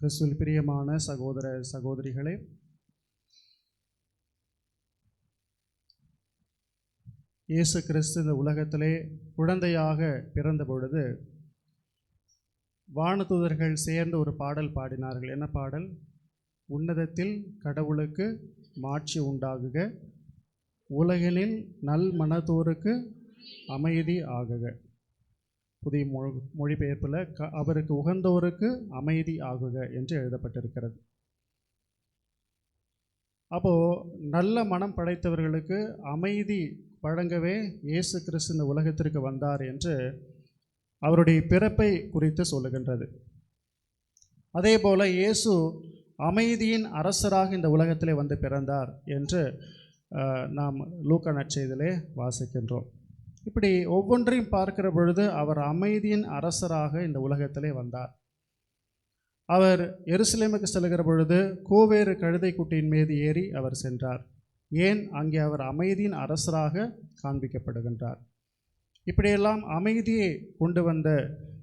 கிறிஸ்துவில் பிரியமான சகோதர சகோதரிகளே இயேசு கிறிஸ்து இந்த உலகத்திலே குழந்தையாக பிறந்த பொழுது வானதூதர்கள் சேர்ந்து ஒரு பாடல் பாடினார்கள். என்ன பாடல்? உன்னதத்தில் கடவுளுக்கு மாட்சி உண்டாகுக உலகினில் நல் மனத்தோருக்கு அமைதி ஆகுக. புதிய மொழி மொழிபெயர்ப்பில் க அவருக்கு உகந்தோருக்கு அமைதி ஆகுக என்று எழுதப்பட்டிருக்கிறது. அப்போது நல்ல மனம் படைத்தவர்களுக்கு அமைதி வழங்கவே இயேசு கிறிஸ்து இந்த உலகத்திற்கு வந்தார் என்று அவருடைய பிறப்பை குறித்து சொல்லுகின்றது. அதே போல் இயேசு அமைதியின் அரசராக இந்த உலகத்திலே வந்து பிறந்தார் என்று நாம் லூக்க நற்செய்தியிலே வாசிக்கின்றோம். இப்படி ஒவ்வொன்றையும் பார்க்கிற பொழுது அவர் அமைதியின் அரசராக இந்த உலகத்திலே வந்தார். அவர் எருசலேமுக்கு செல்கிற பொழுது கோவேறு கழுதை குட்டியின் மீது ஏறி அவர் சென்றார். ஏன்? அங்கே அவர் அமைதியின் அரசராக காண்பிக்கப்படுகின்றார். இப்படியெல்லாம் அமைதியை கொண்டு வந்த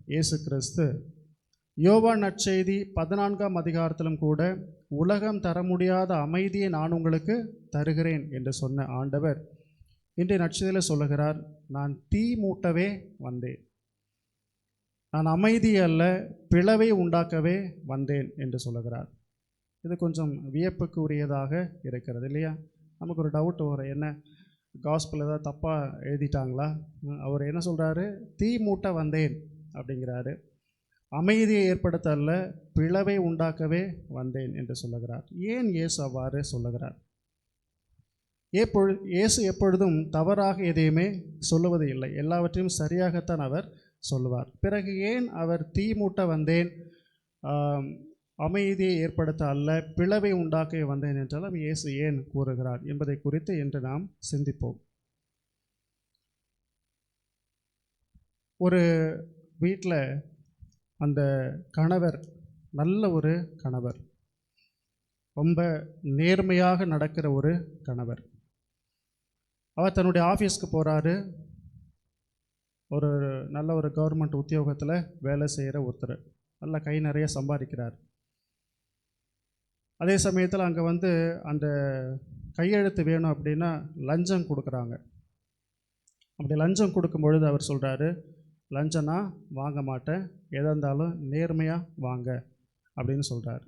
இயேசு கிறிஸ்து யோவா நற்செய்தி பதினான்காம் அதிகாரத்திலும் கூட உலகம் தர முடியாத அமைதியை நான் உங்களுக்கு தருகிறேன் என்று சொன்ன ஆண்டவர் இன்றைய நட்சத்திரத்தில் சொல்லுகிறார் நான் தீ மூட்டவே வந்தேன். நான் அமைதி அல்ல பிளவை உண்டாக்கவே வந்தேன் என்று சொல்லுகிறார். இது கொஞ்சம் வியப்புக்கு உரியதாக இருக்கிறது இல்லையா? நமக்கு ஒரு டவுட் வரும் என்ன? காஸ்பில் ஏதாவது தப்பாக எழுதிட்டாங்களா? அவர் என்ன சொல்கிறாரு தீ மூட்ட வந்தேன் அப்படிங்கிறாரு. அமைதியை ஏற்படுத்த அல்ல பிளவை உண்டாக்கவே வந்தேன் என்று சொல்லுகிறார். ஏன் இயேசு அவ்வாறு சொல்லுகிறார்? எப்பொழு இயேசு எப்பொழுதும் தவறாக எதையுமே சொல்லுவது இல்லை. எல்லாவற்றையும் சரியாகத்தான் அவர் சொல்லுவார். பிறகு ஏன் அவர் தீ மூட்ட வந்தேன் அமைதியை ஏற்படுத்த அல்ல பிளவை உண்டாக்க வந்தேன் என்றாலும் இயேசு ஏன் கூறுகிறார் என்பதை குறித்து இன்று நாம் சிந்திப்போம். ஒரு வீட்டில் அந்த கணவர் நல்ல ஒரு கணவர். ரொம்ப நேர்மையாக நடக்கிற ஒரு கணவர். அவர் தன்னுடைய ஆஃபீஸ்க்கு போகிறாரு ஒரு நல்ல ஒரு கவர்மெண்ட் உத்தியோகத்தில் வேலை செய்கிற ஒருத்தர். நல்ல கை நிறைய சம்பாதிக்கிறார். அதே சமயத்தில் அங்கே வந்து அந்த கையெழுத்து வேணும் அப்படின்னா லஞ்சம் கொடுக்குறாங்க. அப்படி லஞ்சம் கொடுக்கும் பொழுது அவர் சொல்கிறாரு லஞ்சம்னா வாங்க மாட்டேன். எதாக இருந்தாலும் நேர்மையாக வாங்க. அப்படின்னு சொல்கிறார்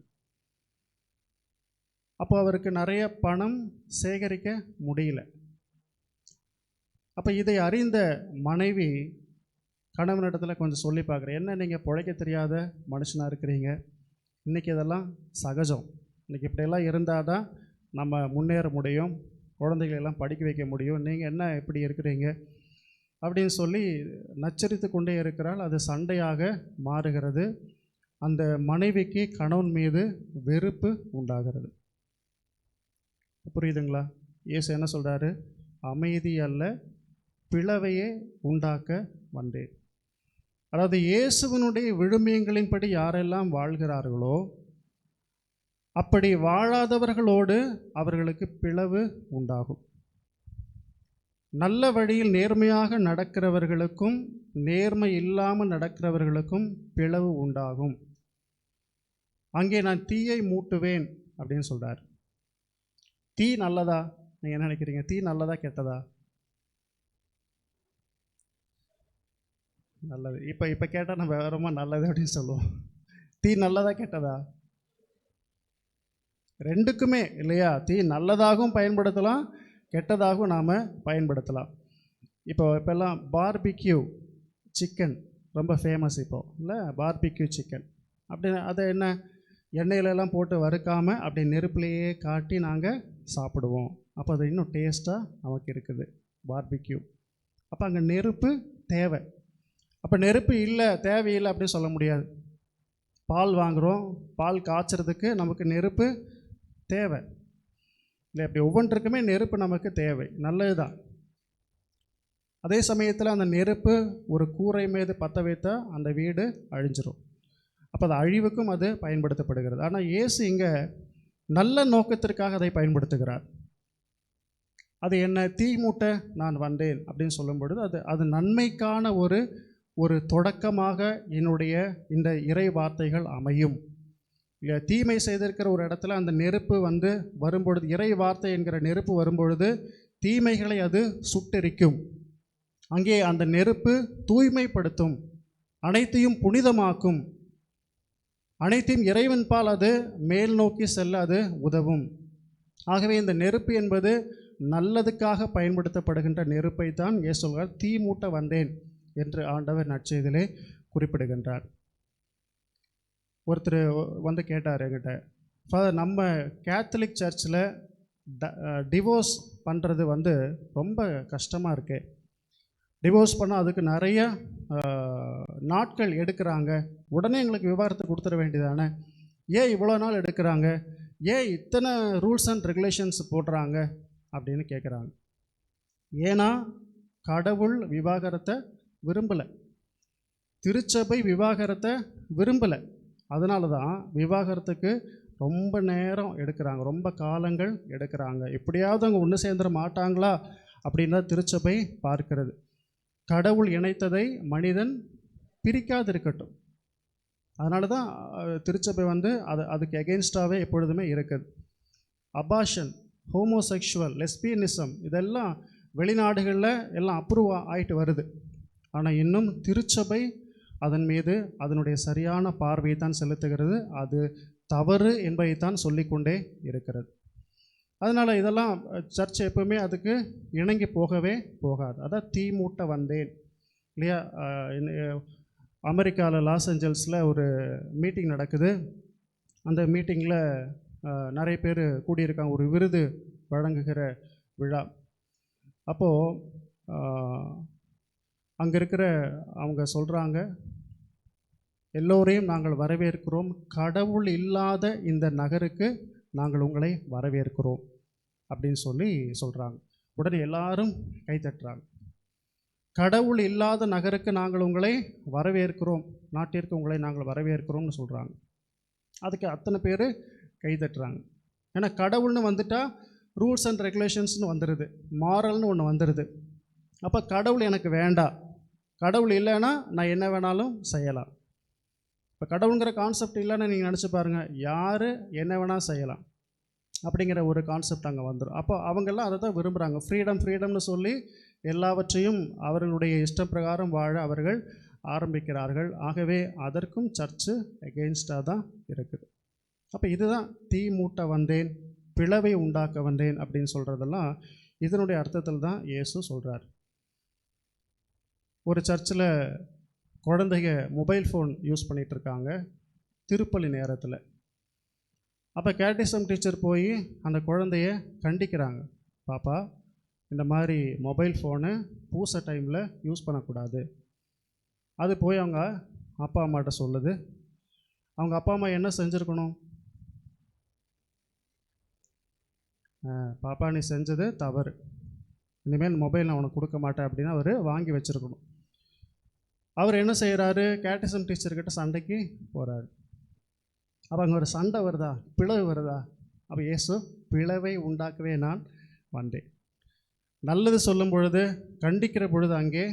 அப்போ அவருக்கு நிறைய பணம் சேகரிக்க முடியல. அப்போ இதை அறிந்த மனைவி கணவனிடத்தில் கொஞ்சம் சொல்லி பார்க்குறேன். என்ன நீங்கள் பிழைக்க தெரியாத மனுஷனாக இருக்கிறீங்க? இன்றைக்கி இதெல்லாம் சகஜம். இன்றைக்கி இப்படியெல்லாம் இருந்தால் தான் நம்ம முன்னேற முடியும். குழந்தைகளெல்லாம் படிக்க வைக்க முடியும். நீங்கள் என்ன இப்படி இருக்கிறீங்க? அப்படின்னு சொல்லி நச்சரித்து கொண்டே இருக்கிறால் அது சண்டையாக மாறுகிறது. அந்த மனைவிக்கு கணவன் மீது வெறுப்பு உண்டாகிறது. புரியுதுங்களா? இயேசு என்ன சொல்கிறாரு அமைதி அல்ல பிளவையே உண்டாக்க வந்தேன். அதாவது இயேசுவினுடைய விழுமியங்களின்படி யாரெல்லாம் வாழ்கிறார்களோ அப்படி வாழாதவர்களோடு அவர்களுக்கு பிளவு உண்டாகும். நல்ல வழியில் நேர்மையாக நடக்கிறவர்களுக்கும் நேர்மை இல்லாமல் நடக்கிறவர்களுக்கும் பிளவு உண்டாகும். அங்கே நான் தீயை மூட்டுவேன் அப்படின்னு சொல்கிறார் தீ நல்லதா? நீங்கள் என்ன நினைக்கிறீங்க? தீ நல்லதா கெட்டதா? நல்லது. இப்போ இப்போ கேட்டால் நம்ம ரொம்ப நல்லது அப்படின்னு சொல்லுவோம். தீ நல்லதா கெட்டதா? ரெண்டுக்குமே இல்லையா? தீ நல்லதாகவும் பயன்படுத்தலாம் கெட்டதாகவும் நாம் பயன்படுத்தலாம். இப்போ இப்போல்லாம் பார்பிக்யூ சிக்கன் ரொம்ப ஃபேமஸ் இப்போ இல்லை? பார்பிக்யூ சிக்கன் அப்படி அதை என்ன? எண்ணெயிலெல்லாம் போட்டு வறுக்காமல் அப்படி நெருப்புலையே காட்டி நாங்கள் சாப்பிடுவோம். அப்போ அது இன்னும் டேஸ்ட்டாக நமக்கு இருக்குது பார்பிக்யூ அப்போ அங்கே நெருப்பு தேவை. அப்போ நெருப்பு இல்லை தேவையில்லை அப்படின்னு சொல்ல முடியாது. பால் வாங்குகிறோம் பால் காய்ச்சறதுக்கு நமக்கு நெருப்பு தேவை. இல்லை அப்படி ஒவ்வொன்றுக்குமே நெருப்பு நமக்கு தேவை. நல்லது தான் அதே சமயத்தில் அந்த நெருப்பு ஒரு கூரை மீது பற்ற வைத்தால் அந்த வீடு அழிஞ்சிரும். அப்போ அது அழிவுக்கும் அது பயன்படுத்தப்படுகிறது. ஆனால் இயேசு இங்கே நல்ல நோக்கத்திற்காக அதை பயன்படுத்துகிறார். அது என்ன தீ மூட்ட நான் வந்தேன் அப்படின்னு சொல்லும் பொழுது அது அது நன்மைக்கான ஒரு ஒரு தொடக்கமாக என்னுடைய இந்த இறை வார்த்தைகள் அமையும். இல்லையா தீமை செய்திருக்கிற ஒரு இடத்துல அந்த நெருப்பு வந்து வரும்பொழுது இறை வார்த்தை என்கிற நெருப்பு வரும்பொழுது தீமைகளை அது சுட்டெரிக்கும். அங்கே அந்த நெருப்பு தூய்மைப்படுத்தும் அனைத்தையும் புனிதமாக்கும். அனைத்தையும் இறைவன்பால் அது மேல் நோக்கி செல்ல அது உதவும். ஆகவே இந்த நெருப்பு என்பது நல்லதுக்காக பயன்படுத்தப்படுகின்ற நெருப்பை தான் ஏ சொல்கிறார் தீ மூட்ட வந்தேன். என்று ஆண்டவர் நற்செய்திலே குறிப்பிடுகின்றார். ஒருத்தர் வந்து கேட்டார் என்கிட்ட ஃபாதர் நம்ம கேத்தலிக் சர்ச்சில் ட டிவோர்ஸ் பண்ணுறது வந்து ரொம்ப கஷ்டமாக இருக்கு. டிவோர்ஸ் பண்ணால் அதுக்கு நிறைய நாட்கள் எடுக்கிறாங்க. உடனே எங்களுக்கு விவாகரத்து கொடுத்துட வேண்டியதானே? ஏன் இவ்வளோ நாள் எடுக்கிறாங்க? ஏன் இத்தனை ரூல்ஸ் அண்ட் ரெகுலேஷன்ஸ் போடுறாங்க? அப்படின்னு கேட்குறாங்க ஏன்னா கடவுள் விவாகரத்தை விரும்பலை. திருச்சபை விவாகரத்தை விரும்பலை. அதனால தான் விவாகரத்துக்கு ரொம்ப நேரம் எடுக்கிறாங்க. ரொம்ப காலங்கள் எடுக்கிறாங்க. எப்படியாவது அவங்க ஒன்று சேர்ந்துட மாட்டாங்களா? அப்படின்னு தான் திருச்சபை பார்க்கிறது. கடவுள் இணைத்ததை மனிதன் பிரிக்காது இருக்கட்டும் அதனால தான் திருச்சபை வந்து அது அதுக்கு எகெயின்ஸ்டாகவே எப்பொழுதுமே இருக்குது. அபாஷன் ஹோமோசெக்ஷுவல் லெஸ்பியனிசம் இதெல்லாம் வெளிநாடுகளில் எல்லாம் அப்ரூவ் ஆகிட்டு வருது. ஆனால் இன்னும் திருச்சபை அதன் மீது அதனுடைய சரியான பார்வையை தான் செலுத்துகிறது. அது தவறு என்பதைத்தான் சொல்லிக்கொண்டே இருக்கிறது. அதனால் இதெல்லாம் சர்ச் எப்பவுமே அதுக்கு இணங்கி போகவே போகாது. அதான் தீ மூட்டை வந்தேன். இல்லையா? அமெரிக்காவில் லாஸ் ஏஞ்சல்ஸில் ஒரு மீட்டிங் நடக்குது. அந்த மீட்டிங்கில் நிறைய பேர் கூடியிருக்காங்க. ஒரு விருது வழங்குகிற விழா. அப்போது அங்கே இருக்கிற அவங்க சொல்கிறாங்க எல்லோரையும் நாங்கள் வரவேற்கிறோம். கடவுள் இல்லாத இந்த நகருக்கு நாங்கள் உங்களை வரவேற்கிறோம். அப்படின்னு சொல்லி சொல்கிறாங்க உடனே எல்லாரும் கைத்தட்டுறாங்க கடவுள் இல்லாத நகருக்கு நாங்கள் உங்களை வரவேற்கிறோம். நாட்டிற்கு உங்களை நாங்கள் வரவேற்கிறோம்னு சொல்கிறாங்க அதுக்கு அத்தனை பேர் கைதட்டுறாங்க ஏன்னா கடவுள்னு வந்துட்டால் ரூல்ஸ் அண்ட் ரெகுலேஷன்ஸ்னு வந்துடுது மாரல்னு ஒன்று வந்துடுது அப்போ கடவுள் எனக்கு வேண்டாம் கடவுள் இல்லைன்னா நான் என்ன வேணாலும் செய்யலாம். இப்போ கடவுளுங்கிற கான்செப்ட் இல்லைன்னு நீங்கள் நினச்சி பாருங்கள் யார் என்ன வேணால் செய்யலாம். அப்படிங்கிற ஒரு கான்செப்ட் அங்கே வந்துடும் அப்போ அவங்கெல்லாம் அதை தான் விரும்புகிறாங்க ஃப்ரீடம் ஃப்ரீடம்னு சொல்லி எல்லாவற்றையும் அவர்களுடைய இஷ்டம் பிரகாரம் வாழ அவர்கள் ஆரம்பிக்கிறார்கள். ஆகவே அதற்கும் சர்ச்சு எகெயின்ஸ்டாக தான் இருக்குது. அப்போ இதுதான் தீ மூட்ட வந்தேன் பிளவை உண்டாக்க வந்தேன் அப்படின்னு சொல்கிறதெல்லாம் இதனுடைய அர்த்தத்தில் தான் இயேசு சொல்கிறார் ஒரு சர்ச்சில் குழந்தைங்க மொபைல் ஃபோன் யூஸ் பண்ணிகிட்டு இருக்காங்க திருப்பலி நேரத்தில். அப்போ கேட்டிசம் டீச்சர் போய் அந்த குழந்தைய கண்டிக்கிறாங்க. பாப்பா இந்த மாதிரி மொபைல் ஃபோனு பூச டைமில் யூஸ் பண்ணக்கூடாது. அது போய் அவங்க அப்பா அம்மாட்ட சொல்லுது. அவங்க அப்பா அம்மா என்ன செஞ்சுருக்கணும்? பாப்பா நீ செஞ்சது தவறு. இனிமேல் மொபைல் நான் உனக்கு கொடுக்க மாட்டேன் அப்படின்னு அவர் வாங்கி வச்சுருக்கணும். அவர் என்ன செய்கிறாரு கேட்டிசம் டீச்சர்கிட்ட சண்டைக்கு போகிறாரு அப்போ அங்கே ஒரு சண்டை வருதா? பிளவு வருதா? அப்போ இயேசு பிளவை உண்டாக்கவே நான் வந்தேன். நல்லது சொல்லும் பொழுது கண்டிக்கிற பொழுது அங்கே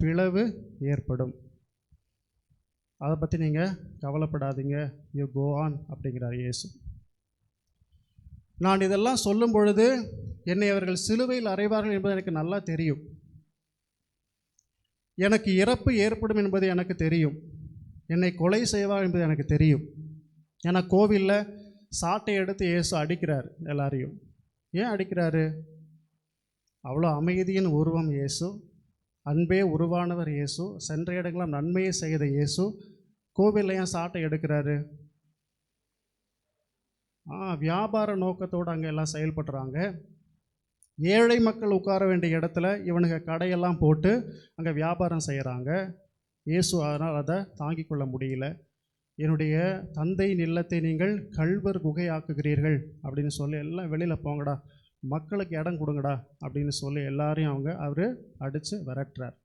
பிளவு ஏற்படும். அதை பற்றி நீங்கள் கவலைப்படாதீங்க. யூ கோ ஆன் அப்படிங்கிறார் இயேசு. நான் இதெல்லாம் சொல்லும் பொழுது என்னை அவர்கள் சிலுவையில் அறைவார்கள் என்பது எனக்கு நல்லா தெரியும். எனக்கு இறப்பு ஏற்படும் என்பது எனக்கு தெரியும். என்னை கொலை செய்வார் என்பது எனக்கு தெரியும். ஏன்னா கோவிலில் சாட்டை எடுத்து இயேசு அடிக்கிறார் எல்லாரையும். ஏன் அடிக்கிறாரு? அவ்வளோ அமைதியின் உருவம் இயேசு. அன்பே உருவானவர் இயேசு. சென்ற இடங்களாம் நன்மையை செய்த இயேசு. கோவிலில் ஏன் சாட்டை எடுக்கிறாரு? ஆ வியாபார நோக்கத்தோடு அங்கே எல்லாம் செயல்படுறாங்க. ஏழை மக்கள் உட்கார வேண்டிய இடத்துல இவனுங்க கடையெல்லாம் போட்டு அங்கே வியாபாரம் செய்கிறாங்க இயேசு அதனால் அதை தாங்கிக் கொள்ள முடியல. என்னுடைய தந்தையின் இல்லத்தை நீங்கள் கல்வர் குகையாக்குகிறீர்கள் அப்படின்னு சொல்லி எல்லாம் வெளியில் போங்கடா மக்களுக்கு இடம் கொடுங்கடா அப்படின்னு சொல்லி எல்லாரையும் அவங்க அவர் அடித்து விரட்டுறார்.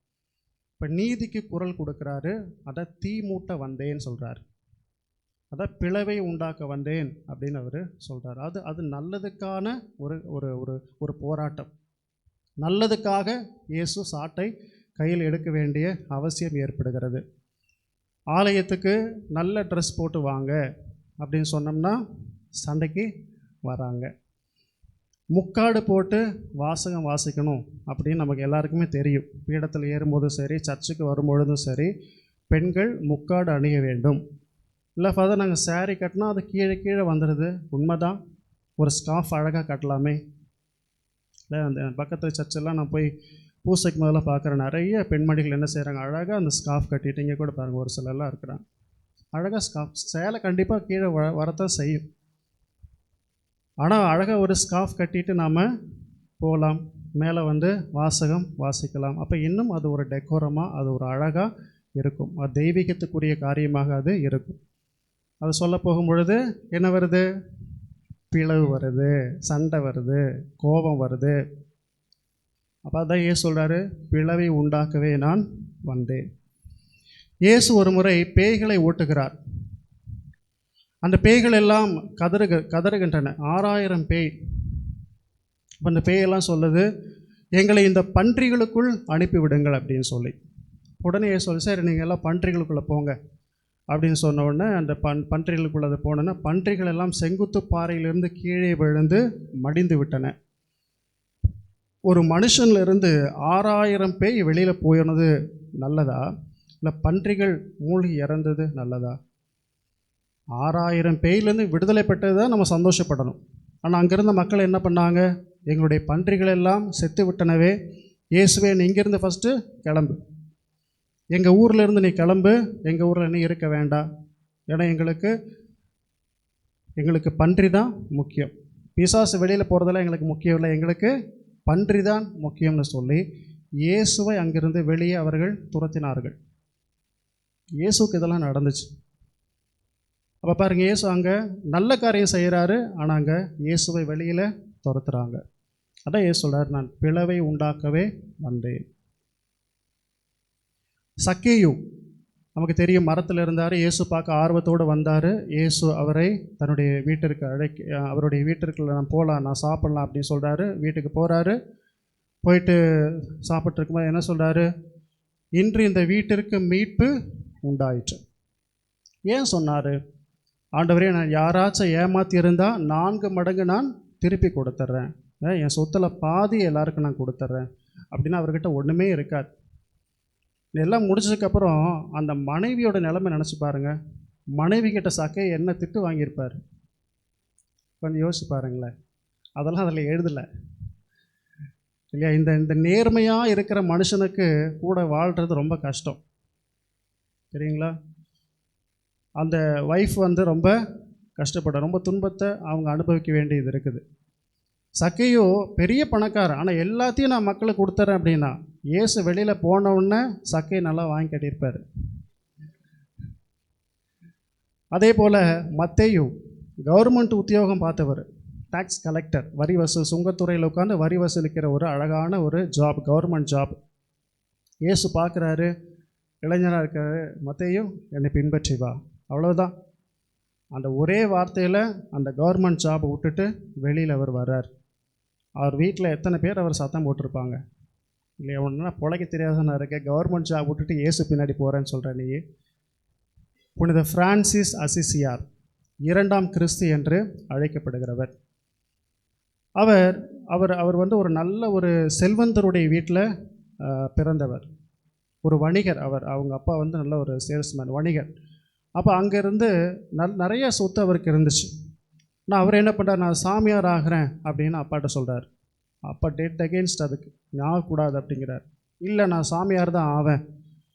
இப்போ நீதிக்கு குரல் கொடுக்குறாரு அதை தீ மூட்ட வந்தேன்னு சொல்கிறார் அதான் பிளவை உண்டாக்க வந்தேன் அப்படின்னு அவர் சொல்கிறார் அது அது நல்லதுக்கான ஒரு ஒரு ஒரு ஒரு போராட்டம். நல்லதுக்காக இயேசு சாட்டை கையில் எடுக்க வேண்டிய அவசியம் ஏற்படுகிறது. ஆலயத்துக்கு நல்ல ட்ரெஸ் போட்டு வாங்க அப்படின்னு சொன்னோம்னா சண்டைக்கு வராங்க. முக்காடு போட்டு வாசகம் வாசிக்கணும் அப்படின்னு நமக்கு எல்லாருக்குமே தெரியும். பீடத்தில் ஏறும்போதும் சரி சர்ச்சுக்கு வரும்பொழுதும் சரி பெண்கள் முக்காடு அணிய வேண்டும். இல்லை ஃபாதர் நாங்கள் சாரீ கட்டினா அது கீழே கீழே வந்துடுது உண்மை தான் ஒரு ஸ்காஃப் அழகாக கட்டலாமே. இல்லை அந்த பக்கத்து சர்ச்செல்லாம் நான் போய் பூசைக்கு முதல்ல பார்க்குறேன். நிறைய பெண்மணிகள் என்ன செய்கிறாங்க அழகாக அந்த ஸ்கார்ஃப் கட்டிட்டு இங்கே கூட பாருங்கள் ஒரு சிலர்லாம் இருக்கிறாங்க. அழகாக ஸ்காஃப் சேலை கண்டிப்பாக கீழே வ வரத்தான் செய்யும். ஆனால் அழகாக ஒரு ஸ்கார்ஃப் கட்டிட்டு நாம் போகலாம் மேலே வந்து வாசகம் வாசிக்கலாம். அப்போ இன்னும் அது ஒரு டெக்கோரமாக அது ஒரு அழகாக இருக்கும். அது தெய்வீகத்துக்குரிய காரியமாக அது இருக்கும். அது சொல்ல போகும் பொழுது என்ன வருது? பிளவு வருது சண்டை வருது கோபம் வருது. அப்போ அதான் ஏசு சொல்கிறாரு பிளவை உண்டாக்கவே நான் வந்தேன். இயேசு ஒரு முறை பேய்களை ஓட்டுகிறார். அந்த பேய்கள் எல்லாம் கதறுக கதறுகின்றன. ஆறாயிரம் பேய். இப்போ அந்த பேயெல்லாம் சொல்லுது எங்களை இந்த பன்றிகளுக்குள் அனுப்பிவிடுங்கள் அப்படின்னு சொல்லி. உடனே சொல்லி சரி நீங்கள் எல்லாம் பன்றிகளுக்குள்ளே போங்க. அப்படின்னு சொன்ன உடனே அந்த பன் பன்றிகளுக்குள்ள அது போனோன்னா பன்றிகள் எல்லாம் செங்குத்து பாறையிலிருந்து கீழே விழுந்து மடிந்து விட்டன. ஒரு மனுஷன்லேருந்து ஆறாயிரம் பேய் வெளியில் போயினது நல்லதா? இல்லை பன்றிகள் மூழ்கி இறந்தது நல்லதா? ஆறாயிரம் பேயிலேருந்து விடுதலை பெற்றது தான் நம்ம சந்தோஷப்படணும். ஆனால் அங்கேருந்த மக்கள் என்ன பண்ணாங்க? எங்களுடைய பன்றிகள் எல்லாம் செத்து விட்டனவே. இயேசுவேன் இங்கேருந்து ஃபஸ்ட்டு கிளம்பு. எங்கள் ஊரில் இருந்து நீ கிளம்பு எங்கள் ஊரில் நீ இருக்க வேண்டாம் ஏன்னா எங்களுக்கு எங்களுக்கு பன்றி தான் முக்கியம். பிசாசு வெளியில் போகிறதெல்லாம் எங்களுக்கு முக்கியம் இல்லை. எங்களுக்கு பன்றி தான் முக்கியம்னு சொல்லி இயேசுவை அங்கிருந்து வெளியே அவர்கள் துரத்தினார்கள். இயேசுக்கு இதெல்லாம் நடந்துச்சு. அப்போ பாருங்கள் இயேசு அங்கே நல்ல காரியம் செய்கிறாரு ஆனால் அங்கே இயேசுவை வெளியில் துரத்துகிறாங்க அதான் இயேசு சொல்கிறார் நான் பிளவை உண்டாக்கவே வந்தேன். சக்கேயு. நமக்கு தெரியும் மரத்தில் இருந்தார் இயேசு பார்க்க ஆர்வத்தோடு வந்தார். இயேசு அவரை தன்னுடைய வீட்டிற்கு அழைக்க அவருடைய வீட்டிற்கு நான் போகலாம் நான் சாப்பிட்லாம் அப்படின்னு சொல்கிறாரு வீட்டுக்கு போகிறாரு போயிட்டு சாப்பிட்ருக்கும்போது என்ன சொல்கிறாரு இன்று இந்த வீட்டிற்கு மீட்பு உண்டாயிற்று. ஏன் சொன்னார்? ஆண்டவரே நான் யாராச்சும் ஏமாத்தி இருந்தால் நான்கு மடங்கு நான் திருப்பி கொடுத்துட்றேன் என் சொத்தில் பாதி எல்லாருக்கும் நான் கொடுத்துட்றேன் அப்படின்னா அவர்கிட்ட ஒன்றுமே இருக்காது. இதெல்லாம் முடிச்சதுக்கப்புறம் அந்த மனைவியோட நிலைமை நினச்சி பாருங்க. மனைவி கிட்ட சக்கையை என்ன திட்டு வாங்கியிருப்பார்? கொஞ்சம் யோசிச்சு பாருங்களேன். அதெல்லாம் அதில் எழுதலை. இல்லையா? இந்த இந்த நேர்மையாக இருக்கிற மனுஷனுக்கு கூட வாழ்கிறது ரொம்ப கஷ்டம். சரிங்களா? அந்த ஒய்ஃப் வந்து ரொம்ப கஷ்டப்பட ரொம்ப துன்பத்தை அவங்க அனுபவிக்க வேண்டியது இருக்குது. சக்கையோ பெரிய பணக்காரன். ஆனால் எல்லாத்தையும் நான் மக்களுக்கு கொடுத்துறேன் அப்படின்னா இயேசு வெளியில் போனவுடனே சக்கையை நல்லா வாங்கி கட்டியிருப்பார். அதே போல் மத்தேயு கவர்மெண்ட் உத்தியோகம் பார்த்தவர் டேக்ஸ் கலெக்டர் வரி வசூல் சுங்கத்துறையில் உட்காந்து வரி வசூலிக்கிற ஒரு அழகான ஒரு ஜாப் கவர்மெண்ட் ஜாப் இயேசு பார்க்குறாரு இளைஞராக இருக்கிறாரு மத்தையும் என்னை பின்பற்றி வா. அவ்வளோதான் அந்த ஒரே வார்த்தையில் அந்த கவர்மெண்ட் ஜாபை விட்டுட்டு வெளியில் அவர் வர்றார். அவர் வீட்டில் எத்தனை பேர் அவர் சத்தம் போட்டிருப்பாங்க? இல்லையா ஒன்றுனா தெரியாத நான் இருக்க கவர்மெண்ட் ஜாப் விட்டுட்டு இயேசு பின்னாடி போகிறேன்னு சொல்கிற நீ. புனித ஃப்ரான்சிஸ் அசிசியார் இரண்டாம் கிறிஸ்து என்று அழைக்கப்படுகிறவர். அவர் அவர் அவர் வந்து ஒரு நல்ல ஒரு செல்வந்தருடைய வீட்டில் பிறந்தவர். ஒரு வணிகர் அவர். அவங்க அப்பா வந்து நல்ல ஒரு சேல்ஸ்மேன் வணிகர். அப்போ அங்கேருந்து நல் நிறைய சொத்து அவருக்கு இருந்துச்சு. நான் அவர் என்ன பண்ணுறார் நான் சாமியார் ஆகிறேன் அப்படின்னு அப்பாட்ட சொல்கிறார் அப்போ டேட் அகெயின்ஸ்ட் அதுக்கு. நான் அப்படிங்கிறார். இல்லை நான் சாமியார் தான் ஆவேன்.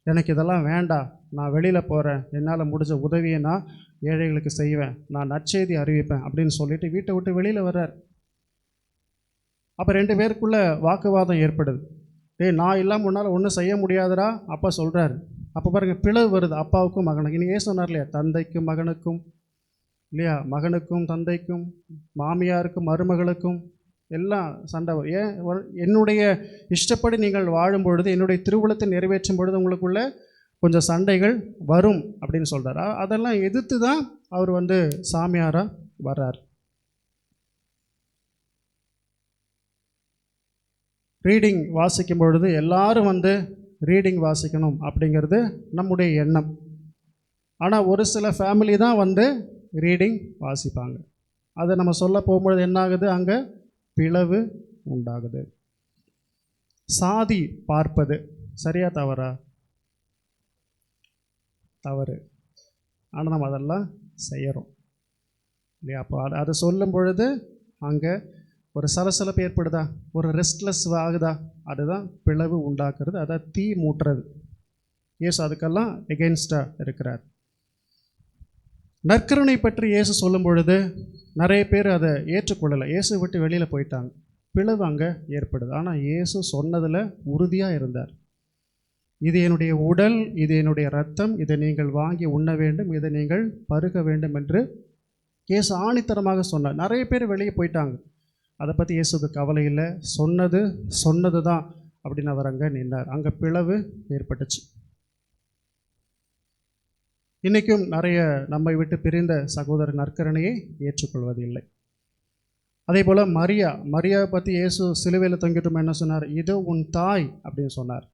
எனக்கு இதெல்லாம் வேண்டாம். நான் வெளியில் போகிறேன் என்னால் முடிஞ்ச உதவியை நான் ஏழைகளுக்கு செய்வேன். நான் நற்செய்தி அறிவிப்பேன் அப்படின்னு சொல்லிட்டு வீட்டை விட்டு வெளியில் வர்றார். அப்போ ரெண்டு பேருக்குள்ள வாக்குவாதம் ஏற்படுது. டேய் நான் இல்லாமல் உன்னால் ஒன்றும் செய்ய முடியாதுடா. அப்பா சொல்கிறாரு அப்போ பாருங்கள் பிளவு வருது. அப்பாவுக்கும் மகனுக்கும். இன்னைக்கு ஏன் சொன்னார் இல்லையா? தந்தைக்கும் மகனுக்கும். இல்லையா? மகனுக்கும் தந்தைக்கும் மாமியாருக்கும் மருமகளுக்கும். எல்லாம் சண்டை வரும் ஏன்? என்னுடைய இஷ்டப்படி நீங்கள் வாழும் பொழுது என்னுடைய திருவுளத்தை நிறைவேற்றும் பொழுது உங்களுக்குள்ள கொஞ்சம் சண்டைகள் வரும் அப்படின்னு சொல்கிறார் அதெல்லாம் எதிர்த்து தான் அவர் வந்து சாமியாராக வர்றார். ரீடிங் வாசிக்கும் பொழுது எல்லாரும் வந்து ரீடிங் வாசிக்கணும் அப்படிங்கிறது நம்முடைய எண்ணம். ஆனால் ஒரு சில ஃபேமிலி தான் வந்து ரீடிங் வாசிப்பாங்க. அதை நம்ம சொல்ல போகும்பொழுது என்ன ஆகுது அங்கே பிளவு உண்டாகுது. சாதி பார்ப்பது சரியா தவறா? தவறு. ஆனால் நம்ம அதெல்லாம் செய்கிறோம் இல்லையா? அப்போ அதை அதை சொல்லும் பொழுது அங்கே ஒரு சலசலப்பு ஏற்படுதா? ஒரு ரெஸ்ட்லெஸ் ஆகுதா? அதுதான் பிளவு உண்டாக்குறது. அதான் தீ மூட்டுறது. ஏசு அதுக்கெல்லாம் எகென்ஸ்டாக இருக்கிறார். நற்கருணை பற்றி இயேசு சொல்லும் பொழுது நிறைய பேர் அதை ஏற்றுக்கொள்ளலை. இயேசு விட்டு வெளியில் போயிட்டாங்க. பிளவு அங்கே ஏற்படுது. ஆனால் இயேசு சொன்னதில் உறுதியாக இருந்தார். இது என்னுடைய உடல் இது என்னுடைய ரத்தம் இதை நீங்கள் வாங்கி உண்ண வேண்டும் இதை நீங்கள் பருக வேண்டும் என்று இயேசு ஆணித்தரமாக சொன்னார். நிறைய பேர் வெளியே போயிட்டாங்க. அதை பற்றி இயேசுக்கு கவலை இல்லை. சொன்னது சொன்னது தான் அப்படின்னு அவர் அங்கே நின்றார் அங்கே பிளவு ஏற்பட்டுச்சு. இன்றைக்கும் நிறைய நம்மை விட்டு பிரிந்த சகோதர நற்கரணையை ஏற்றுக்கொள்வதில்லை. அதே போல் மரியா மரியாவை பற்றி இயேசு சிலுவையில் தொங்கிட்டும் என்ன சொன்னார்? இது உன் தாய் அப்படின்னு சொன்னார்.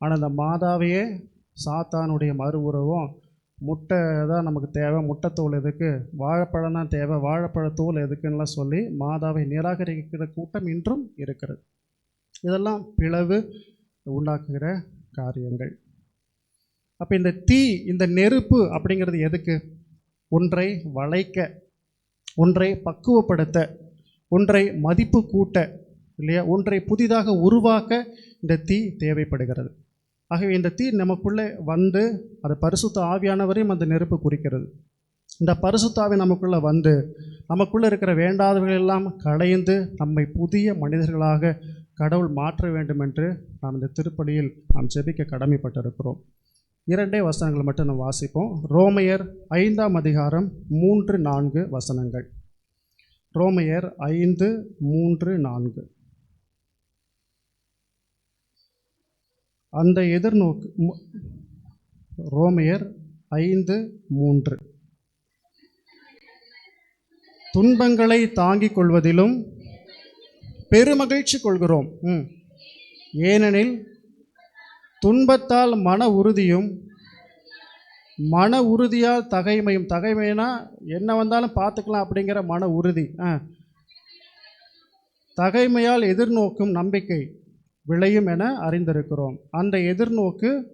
ஆனால் அந்த மாதாவையே சாத்தானுடைய மறு உறவும் முட்டை தான் நமக்கு தேவை முட்டைத்தோல் எதுக்கு வாழைப்பழம் தான் தேவை வாழைப்பழத்தோல் எதுக்குன்னெலாம் சொல்லி மாதாவை நிராகரிக்கிற கூட்டம் இன்றும் இருக்கிறது. இதெல்லாம் பிளவு உண்டாக்குகிற காரியங்கள். அப்போ இந்த தீ இந்த நெருப்பு அப்படிங்கிறது எதுக்கு? ஒன்றை வளைக்க ஒன்றை பக்குவப்படுத்த ஒன்றை மதிப்பு கூட்ட இல்லையா? ஒன்றை புதிதாக உருவாக்க இந்த தீ தேவைப்படுகிறது. ஆகவே இந்த தீ நமக்குள்ளே வந்து அது பரிசுத்த ஆவியானவரையும் அந்த நெருப்பு குறிக்கிறது. இந்த பரிசுத்தாவை நமக்குள்ளே வந்து நமக்குள்ளே இருக்கிற வேண்டாதவர்கள் எல்லாம் களைந்து நம்மை புதிய மனிதர்களாக கடவுள் மாற்ற வேண்டும் என்று நாம் இந்த திருப்பலியில் நாம் ஜெபிக்க கடமைப்பட்டிருக்கிறோம். இரண்டே வசனங்களை மட்டும் நம்ம வாசிப்போம். ரோமையர் ஐந்தாம் அதிகாரம் மூன்று நான்கு வசனங்கள். ரோமையர் ஐந்து மூன்று நான்கு. அந்த எதிர்நோக்கு மு- ரோமையர் ஐந்து மூன்று. துன்பங்களை தாங்கிக் கொள்வதிலும் பெருமகிழ்ச்சி கொள்கிறோம். ஏனெனில் துன்பத்தால் மன உறுதியும் மன உறுதியால் தகைமையும். தகைமைனா என்ன வந்தாலும் பார்த்துக்கலாம் அப்படிங்கிற மன உறுதி. ஆ. தகைமையால் எதிர்நோக்கும் நம்பிக்கை விளையும் என அறிந்திருக்கிறோம். அந்த எதிர்நோக்கு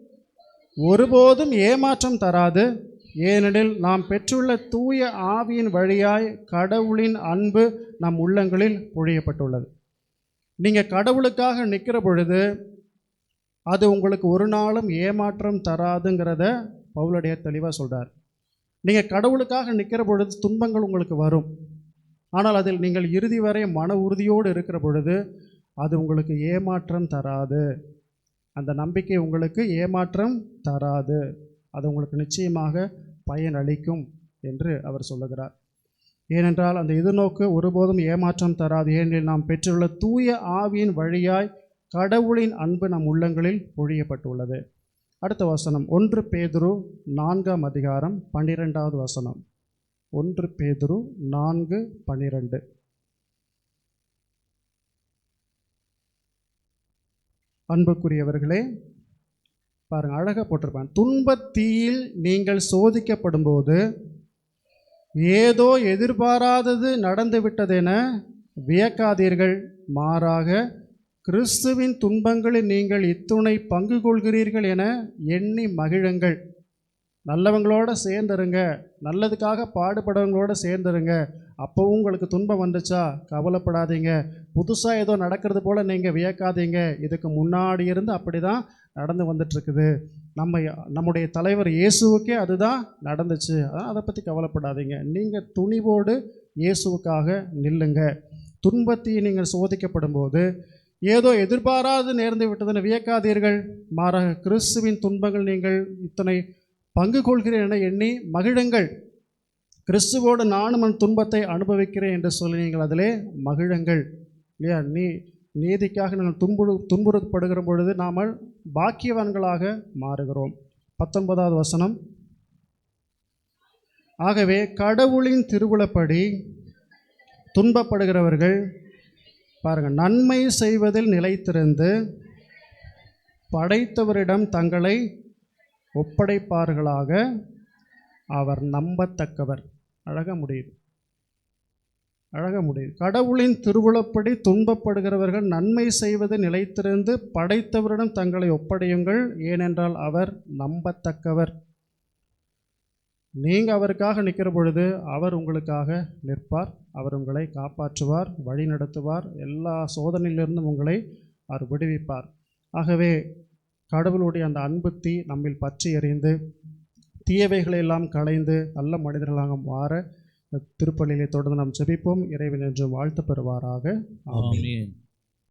ஒருபோதும் ஏமாற்றம் தராது. ஏனெனில் நாம் பெற்றுள்ள தூய ஆவியின் வழியாய் கடவுளின் அன்பு நம் உள்ளங்களில் பொழியப்பட்டுள்ளது. நீங்கள் கடவுளுக்காக நிற்கிற பொழுது அது உங்களுக்கு ஒரு நாளும் ஏமாற்றம் தராதுங்கிறத பவுலடைய தெளிவாக சொல்கிறார் நீங்கள் கடவுளுக்காக நிற்கிற பொழுது துன்பங்கள் உங்களுக்கு வரும். ஆனால் அதில் நீங்கள் இறுதி வரை மன உறுதியோடு இருக்கிற பொழுது அது உங்களுக்கு ஏமாற்றம் தராது. அந்த நம்பிக்கை உங்களுக்கு ஏமாற்றம் தராது. அது உங்களுக்கு நிச்சயமாக பயனளிக்கும் என்று அவர் சொல்லுகிறார். ஏனென்றால் அந்த எதிர்நோக்கு ஒருபோதும் ஏமாற்றம் தராது. ஏனெனில் நாம் பெற்றுள்ள தூய ஆவியின் வழியாய் கடவுளின் அன்பு நம் உள்ளங்களில் பொழியப்பட்டுள்ளது. அடுத்த வசனம் ஒன்று பேதுரு நான்காம் அதிகாரம் பன்னிரெண்டாவது வசனம். ஒன்று பேதுரு நான்கு பன்னிரெண்டு. அன்புக்குரியவர்களே பாருங்க அழகாக போட்டிருப்பான் துன்பத்தீயில் நீங்கள் சோதிக்கப்படும்போது ஏதோ எதிர்பாராதது நடந்துவிட்டதென வியக்காதீர்கள். மாறாக கிறிஸ்துவின் துன்பங்களில் நீங்கள் இத்துணை பங்கு கொள்கிறீர்கள் என எண்ணி மகிழுங்கள். நல்லவங்களோட சேர்ந்துருங்க. நல்லதுக்காக பாடுபடவங்களோட சேர்ந்துருங்க. அப்போவும் உங்களுக்கு துன்பம் வந்துச்சா? கவலைப்படாதீங்க. புதுசாக ஏதோ நடக்கிறது போல் நீங்கள் வியக்காதீங்க. இதுக்கு முன்னாடி இருந்து அப்படி தான் நடந்து வந்துட்டுருக்குது நம்ம நம்முடைய தலைவர் இயேசுவுக்கே அதுதான் நடந்துச்சு. அதான் அதை பற்றி கவலைப்படாதீங்க. நீங்கள் துணிவோடு இயேசுவுக்காக நில்லுங்க. துன்பத்தை நீங்கள் சோதிக்கப்படும் போது ஏதோ எதிர்பாராது நேர்ந்து விட்டதென வியக்காதீர்கள். மாறாக கிறிஸ்துவின் துன்பங்கள் நீங்கள் இத்தனை பங்கு கொள்கிறேன் என எண்ணி மகிழுங்கள். கிறிஸ்துவோடு நானும் என் துன்பத்தை அனுபவிக்கிறேன் என்று சொல்லி நீங்கள் அதிலே மகிழுங்கள். இல்லையா? நீ நீதிக்காக நாங்கள் துன்புறு துன்புறுத்தப்படுகிற பொழுது நாம் பாக்கியவான்களாக மாறுகிறோம். பத்தொன்பதாவது வசனம். ஆகவே கடவுளின் திருவுளப்படி துன்பப்படுகிறவர்கள் பாருங்கள் நன்மை செய்வதில் நிலைத்திருந்து படைத்தவரிடம் தங்களை ஒப்படைப்பார்களாக அவர் நம்பத்தக்கவர். அழக முடியுது. அழக முடியுது. கடவுளின் திருவுளப்படி துன்பப்படுகிறவர்கள் நன்மை செய்வது நிலைத்திருந்து படைத்தவரிடம் தங்களை ஒப்படையுங்கள். ஏனென்றால் அவர் நம்பத்தக்கவர். நீங்கள் அவருக்காக நிற்கிற பொழுது அவர் உங்களுக்காக நிற்பார். அவர் உங்களை காப்பாற்றுவார் வழி நடத்துவார். எல்லா சோதனையிலிருந்தும் உங்களை அவர் விடுவிப்பார். ஆகவே கடவுளுடைய அந்த அன்பு தீ நம்மில் பற்றி எறிந்து தீயவைகளை எல்லாம் களைந்து நல்ல மனிதர்களாக மாற திருப்பள்ளியிலே தொடர்ந்து நாம் ஜெபிப்போம். இறைவன் என்று வாழ்த்து பெறுவாராக. ஆமீன்.